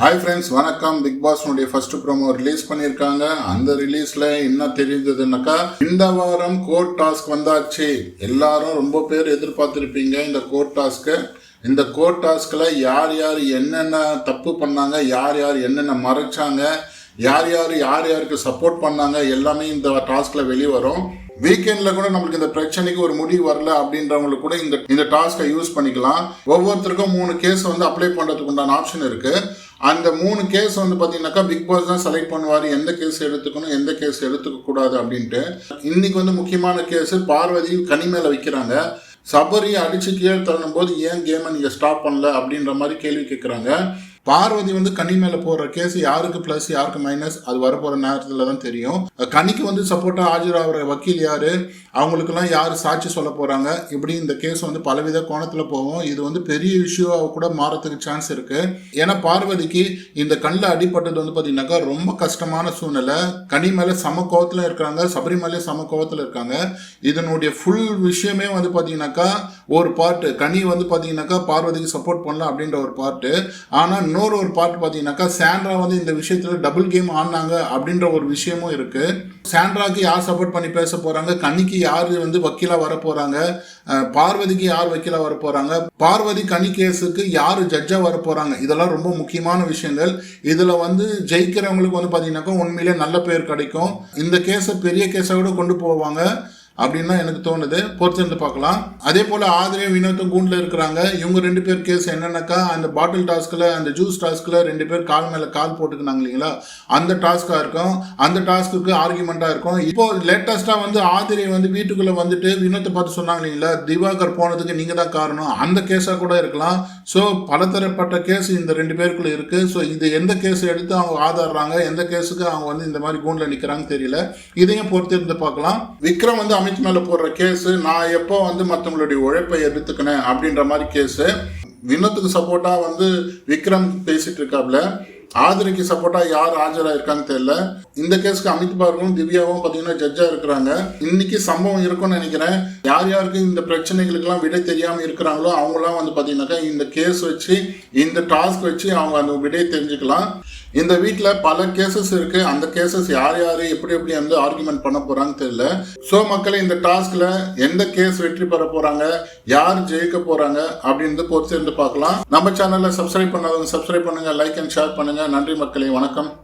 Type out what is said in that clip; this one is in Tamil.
ஹாய் ஃப்ரெண்ட்ஸ் வணக்கம். பிக் பாஸ்னுடைய ஃபர்ஸ்ட் ப்ரோமோ ரிலீஸ் பண்ணியிருக்காங்க. அந்த ரிலீஸ்ல என்ன தெரிஞ்சதுன்னாக்கா இந்த வாரம் கோர்ட் டாஸ்க் வந்தாச்சு. எல்லாரும் ரொம்ப பேர் எதிர்பார்த்துருப்பீங்க இந்த கோர்ட் டாஸ்க்கு இந்த கோர்ட் டாஸ்கில் யார் யார் என்னென்ன தப்பு பண்ணாங்க யார் யார் என்னென்ன மறைச்சாங்க யார் யார் யார் யாருக்கு சப்போர்ட் பண்ணாங்க எல்லாமே இந்த டாஸ்க்கில் வெளியே வரும். வீக்கெண்ட்ல கூட நம்மளுக்கு இந்த பிரச்சனைக்கு ஒரு முடிவு வரல அப்படின்றவங்களுக்கு கூட இந்த இந்த டாஸ்க்கை யூஸ் பண்ணிக்கலாம். ஒவ்வொருத்தருக்கும் மூணு கேஸ் வந்து அப்ளை பண்ணுறதுக்கு உண்டான ஆப்ஷன் இருக்குது அந்த மூணு கேஸ் வந்து பார்த்தீங்கன்னாக்கா பிக் பாஸ் தான் செலக்ட் பண்ணுவார். எந்த கேஸ் எடுத்துக்கணும் எந்த கேஸ் எடுத்துக்க கூடாது அப்படின்ட்டு. இன்னைக்கு வந்து முக்கியமான கேஸ் பார்வதி கனிமேல வைக்கிறாங்க. சபரி அடிச்சு கீழே தள்ளும் போது ஏன் கேமை நீங்கள் ஸ்டாப் பண்ணல அப்படின்ற மாதிரி கேள்வி கேட்குறாங்க பார்வதி வந்து கனி மேல போடுற கேஸ் யாருக்கு பிளஸ் யாருக்கு மைனஸ் அது வரப்போற நேரத்துல தான் தெரியும். கனிக்கு வந்து சப்போர்ட்டா ஆஜராகிற வக்கீல் யாரு? அவங்களுக்கெல்லாம் யார் சாட்சி சொல்ல போறாங்க? இப்படி இந்த கேஸ் வந்து பலவித கோணத்துல போகும்? இது வந்து பெரிய இஷ்யூவாக கூட மாறத்துக்கு சான்ஸ் இருக்கு. ஏன்னா பார்வதிக்கு இந்த கண்ணில் அடிபட்டது வந்து பாத்தீங்கன்னாக்கா ரொம்ப கஷ்டமான சூழ்நிலை. கனி மேல சம கோவத்துல இருக்காங்க சபரிமலை சம கோவத்துல இருக்காங்க. இதனுடைய ஃபுல் விஷயமே வந்து பாத்தீங்கன்னாக்கா ஒரு பார்ட்டு கனி வந்து பார்த்தீங்கன்னாக்கா பார்வதிக்கு சப்போர்ட் பண்ணலாம் அப்படின்ற ஒரு பார்ட்டு ஆனால் இன்னொரு ஒரு பார்ட் பார்த்தீங்கன்னாக்கா சாண்ட்ரா வந்து இந்த விஷயத்தில் டபுள் கேம் ஆடினாங்க அப்படின்ற ஒரு விஷயமும் இருக்குது சாண்ட்ராக்கு யார் சப்போர்ட் பண்ணி பேச போகிறாங்க கனிக்கு யார் வந்து வக்கீலாக வர பார்வதிக்கு யார் வக்கீலாக வர பார்வதி கனி கேஸுக்கு யார் ஜட்ஜாக வர இதெல்லாம் ரொம்ப முக்கியமான விஷயங்கள். இதில் வந்து ஜெயிக்கிறவங்களுக்கு வந்து பார்த்தீங்கன்னாக்கா உண்மையிலே நல்ல பேர் கிடைக்கும். இந்த கேஸை பெரிய கேஸை கூட கொண்டு போவாங்க. அப்படின்னு தான் எனக்கு தோணுது பொறுத்திருந்து பார்க்கலாம். அதே போல் ஆதிரியும் வினோத்தும் கூண்டில் இருக்கிறாங்க. இவங்க ரெண்டு பேர் கேஸ் என்னன்னாக்கா அந்த பாட்டில் டாஸ்கில் அந்த ஜூஸ் டாஸ்கில் ரெண்டு பேர் கால் மேலே கால் போட்டுக்கினாங்க இல்லைங்களா? அந்த டாஸ்க்காக இருக்கும். அந்த டாஸ்க்குக்கு ஆர்குமெண்ட்டாக இருக்கும். இப்போ லேட்டஸ்ட்டாக வந்து ஆதிரை வந்து வீட்டுக்குள்ளே வந்துட்டு வினோத்தை பார்த்து சொன்னாங்க இல்லைங்களா? திவாகர் போனதுக்கு நீங்கள் தான் காரணம். அந்த கேஸாக கூட இருக்கலாம். ஸோ பலதரப்பட்ட கேஸ் இந்த ரெண்டு பேருக்குள்ள இருக்குது ஸோ இது எந்த கேஸ் எடுத்து அவங்க ஆதாடுறாங்க எந்த கேஸுக்கு அவங்க வந்து இந்த மாதிரி கூண்டில் நிற்கிறாங்க தெரியல. இதையும் பொறுத்திருந்து பார்க்கலாம். விக்ரம் வந்து அமித் மேலே போடுற கேஸு நான் எப்போ வந்து மற்றவங்களுடைய உழைப்பை எடுத்துக்கினேன் அப்படின்ற மாதிரி கேஸு. வினோத்துக்கு சப்போர்ட்டாக வந்து விக்ரம் பேசிகிட்டு இருக்காப்ல. ஆதிரிக்கு சப்போர்ட்டாக யார் ஆஜராக இருக்கான்னு தெரியல. இந்த கேஸ்க்கு அமித் பார்க்கும் திவ்யாவும் பார்த்தீங்கன்னா ஜட்ஜா இருக்கிறாங்க. இன்னைக்கு சம்பவம் இருக்கும்னு நினைக்கிறேன். யார் யாருக்கு இந்த பிரச்சனைகளுக்கெல்லாம் விடை தெரியாமல் இருக்கிறாங்களோ அவங்களாம் வந்து பார்த்தீங்கன்னாக்கா இந்த கேஸ் வச்சு இந்த டாஸ்க் வச்சு அவங்க அந்த விடையை தெரிஞ்சுக்கலாம். இந்த வீட்டில் பல கேசஸ் இருக்கு. அந்த கேசஸ் யார் யார் எப்படி எப்படி வந்து ஆர்குமெண்ட் பண்ண போறாங்க தெரியல. ஸோ மக்களே இந்த டாஸ்க்ல எந்த கேஸ் வெற்றி பெற போறாங்க யார் ஜெயிக்க போறாங்க அப்படின்னு பொறுத்திருந்து பார்க்கலாம். நம்ம சேனலை சப்ஸ்கிரைப் பண்ணாதவங்க சப்ஸ்கிரைப் பண்ணுங்க லைக் அண்ட் ஷேர் பண்ணுங்க. நன்றி மக்களே வணக்கம்.